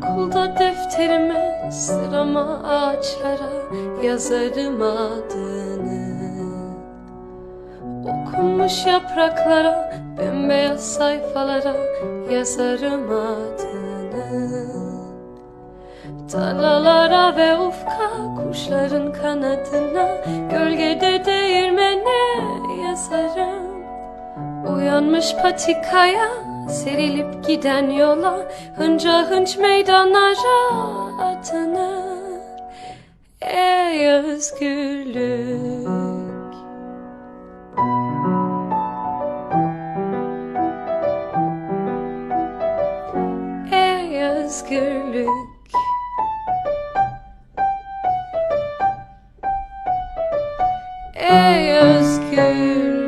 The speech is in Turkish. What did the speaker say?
Okulda defterime sırama ağaçlara yazarım adını. Okunmuş yapraklara bembeyaz sayfalara yazarım adını. Tarlalara ve ufka kuşların kanadına Gölgede değirmene yazarım. Uyanmış patikaya serilip giden yola Hınca hınç meydanlara adını Ey özgürlük. Ey özgürlük. Ey özgürlük